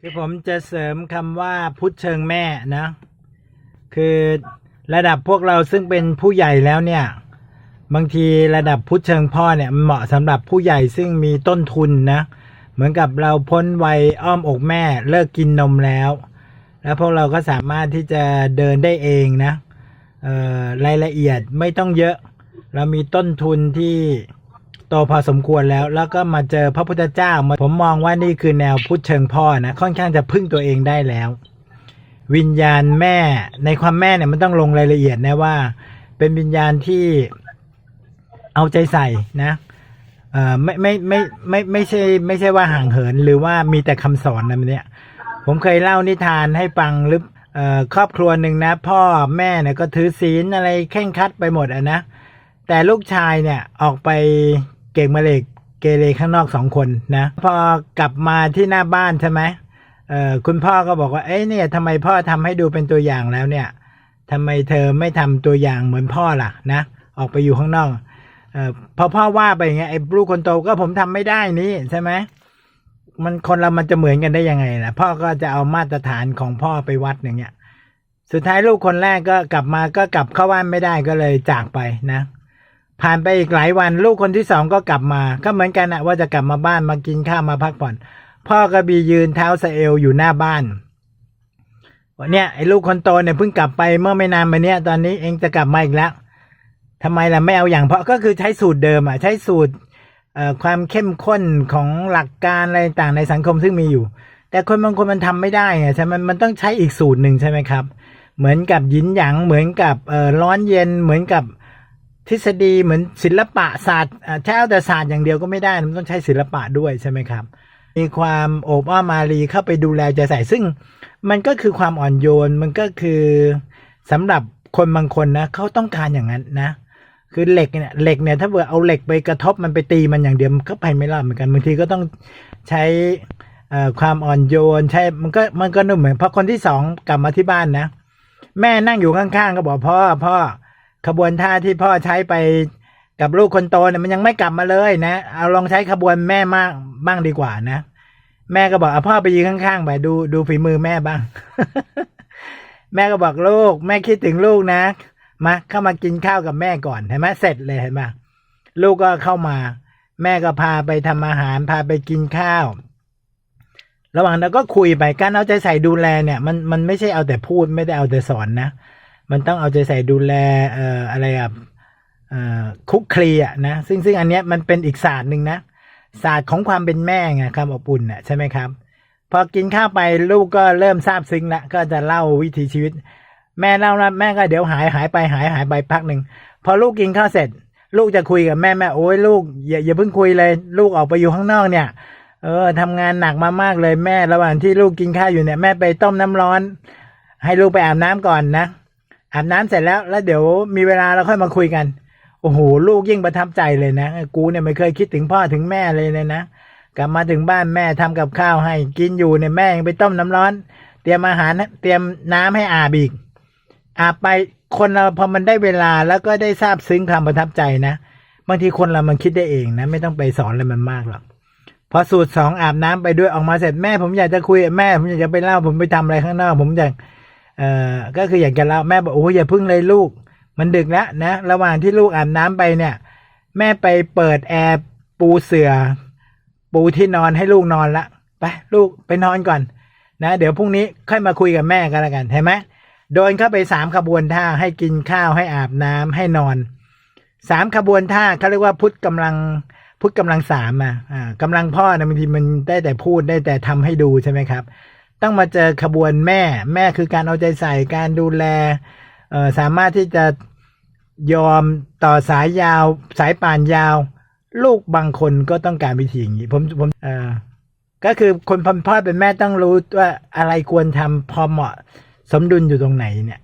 คือผมจะเสริมคำว่าพุทธเชิงแม่นะ คือระดับพวกเราซึ่งเป็นผู้ใหญ่แล้วเนี่ย บางทีระดับพุทธเชิงพ่อเนี่ยมันเหมาะสำหรับผู้ใหญ่ซึ่งมีต้นทุนนะ เหมือนกับเราพ้นวัยอ้อมอกแม่เลิกกินนมแล้ว แล้วพวกเราก็สามารถที่จะเดินได้เองนะรายละเอียดไม่ต้องเยอะ เรามีต้นทุนที่ โตพอสมควรแล้ว แล้วก็มาเจอพระพุทธเจ้ามาผมมองว่านี่คือแนวพุทธเชิงพ่อนะค่อนข้างจะพึ่งตัวเองได้แล้ว วิญญาณแม่ในความแม่เนี่ยมันต้องลงรายละเอียดนะว่า เป็นวิญญาณที่เอาใจใส่นะเออไม่ไม่ไม่ไม่ไม่ใช่ไม่ใช่ว่าห่างเหินหรือว่ามีแต่คำสอนนะมันเนี่ยผมเคยเล่านิทานให้ฟังหรือครอบครัวหนึ่งนะ พ่อแม่เนี่ยก็ถือศีลอะไรเข่งคัดไปหมดอะนะแต่ลูกชายเนี่ยออกไป เก่งมาเลกเกเรข้างนอกสองคนนะ พอกลับมาที่หน้าบ้านใช่ไหมเออคุณพ่อก็บอกว่าเอ้ยเนี่ยทำไมพ่อทำให้ดูเป็นตัวอย่างแล้วเนี่ยทำไมเธอไม่ทำตัวอย่างเหมือนพ่อล่ะนะออกไปอยู่ข้างนอกเออพอพ่อว่าไปอย่างเงี้ยไอ้ลูกคนโตก็ผมทำไม่ได้นี่ใช่ไหมมันคนเรามันจะเหมือนกันได้ยังไงล่ะ พ่อก็จะเอามาตรฐานของพ่อไปวัดอย่างเงี้ย สุดท้ายลูกคนแรกก็กลับมาก็กลับเข้าบ้านไม่ได้ก็เลยจากไปนะ ผ่านไปอีกหลายวันลูกคนที่สองก็กลับมา ก็เหมือนกันนะว่าจะกลับมาบ้านมากินข้าวมาพักผ่อน พ่อกระบียืนเท้าสะเอวอยู่หน้าบ้านวันเนี้ยไอ้ลูกคนโตเนี่ยเพิ่งกลับไปเมื่อไม่นานมาเนี้ยตอนนี้เองจะกลับมาอีกแล้วทำไมล่ะไม่เอาอย่างเพราะก็คือใช้สูตรเดิมอะใช้สูตรเอ่อความเข้มข้นของหลักการอะไรต่างในสังคมซึ่งมีอยู่ แต่คนบางคนมันทำไม่ได้ไงใช่ไหมมันต้องใช้อีกสูตรหนึ่งใช่ไหมครับ เหมือนกับยินหยางเหมือนกับเอ่อร้อนเย็นเหมือนกับ ทฤษฎีเหมือนศิลปะศาสตร์ใช้เอาแต่ศาสตร์อย่างเดียวก็ไม่ได้ มันต้องใช้ศิลปะด้วยใช่ไหมครับ มีความโอบอ้อมารีเข้าไปดูแลใจใส่ซึ่ง มันก็คือความอ่อนโยนมันก็คือสำหรับคนบางคนนะเขาต้องการอย่างนั้นนะ คือเหล็กเนี่ยเหล็กเนี่ยถ้าเกิดเอาเหล็กไปกระทบมันไปตีมันอย่างเดียวมันก็ไปไม่รอดเหมือนกันบางทีก็ต้องใช้ความอ่อนโยนใช่มันก็มันก็นุ่มเหมือนพราะคนที่สองกลับมาที่บ้านนะ แม่นั่งอยู่ข้างๆก็บอกพ่อพ่อ ขบวนท่าที่พ่อใช้ไปกับลูกคนโตเนี่ยมันยังไม่กลับมาเลยนะ เอาลองใช้ขบวนแม่มากบ้างดีกว่านะ แม่ก็บอกเอาพ่อไปยืนข้างๆไปดูดูฝีมือแม่บ้าง แม่ก็บอกลูก แม่คิดถึงลูกนะ มาเข้ามากินข้าวกับแม่ก่อนเห็นไหมเสร็จเลยเห็นไหมลูกก็เข้ามา แม่ก็พาไปทำอาหารพาไปกินข้าว ระหว่างนั้นก็คุยไปการเอาใจใส่ดูแลเนี่ย มันมันไม่ใช่เอาแต่พูดไม่ได้เอาแต่สอนนะ มันต้องเอาใจใส่ดูแลเอ่ออะไรอะเอ่อคุกคลีอะนะซึ่งซึ่งอันเนี้ยมันเป็นอีกศาสตร์หนึ่งนะศาสตร์ของความเป็นแม่ไงครับอบอุ่นน่ะใช่ไหมครับ พอกินข้าวไปลูกก็เริ่มซาบซึ้งละก็จะเล่าวิถีชีวิต แม่เล่านะแม่ก็เดี๋ยวหายหายไปหายหายไปพักหนึ่งพอลูกกินข้าวเสร็จ ลูกจะคุยกับแม่แม่โอ้ยลูกอย่าอย่าเพิ่งคุยเลย ลูกออกไปอยู่ข้างนอกเนี่ยเออทำงานหนักมามากเลยแม่ระหว่างที่ลูกกินข้าวอยู่เนี่ยแม่ไปต้มน้ำร้อน ให้ลูกไปอาบน้ำก่อนนะ อาบน้ำเสร็จแล้วแล้วเดี๋ยวมีเวลาเราค่อยมาคุยกัน โอ้โหลูกยิ่งประทับใจเลยนะ กูเนี่ยไม่เคยคิดถึงพ่อถึงแม่เลยเลยนะกลับมาถึงบ้านแม่ทำกับข้าวให้กินอยู่เนี่ยแม่ยังไปต้มน้ำร้อน เตรียมอาหารเตรียมน้ำให้อาบอีกอาบไปคนเราพอมันได้เวลาแล้วก็ได้ทราบซึ้งความประทับใจนะบางทีคนเรามันคิดได้เองนะ ไม่ต้องไปสอนอะไรมันมากหรอกพอสูตรสองอาบน้ำไปด้วยออกมาเสร็จแม่ผมอยากจะคุยกับแม่ ผมอยากจะไปเล่าผมไปทำอะไรข้างนอกผมอยาก เอ่อก็คืออยากจะเล่าแม่บอกโอ้ยอย่าพึ่งเลยลูก มันดึกแล้วนะ ระหว่างที่ลูกอาบน้ำไปเนี่ย แม่ไปเปิดแอร์ปูเสือปูที่นอนให้ลูกนอนละไปลูกไปนอนก่อน นะ เดี๋ยวพรุ่งนี้ค่อยมาคุยกับแม่กันแล้วกันเห็นไหมโดนเข้าไปสามขบวนท่าให้กินข้าวให้อาบน้ำให้นอนสามขบวนท่าเขาเรียกว่าพุทธกำลังพุทธกำลังสามอะอ่ากำลังพ่อนะบางทีมันได้แต่พูดได้แต่ทำให้ดูใช่ไหมครับ ต้องมาเจอขบวนแม่ แม่คือการเอาใจใส่การดูแลเออสามารถที่จะยอมต่อสายยาว สายป่านยาว ลูกบางคนก็ต้องการวิธีอย่างนี้ผมผมเออก็คือคนเป็นพ่อเป็นแม่ต้องรู้ว่าอะไรควรทำพอเหมาะสมดุลอยู่ตรงไหนเนี่ย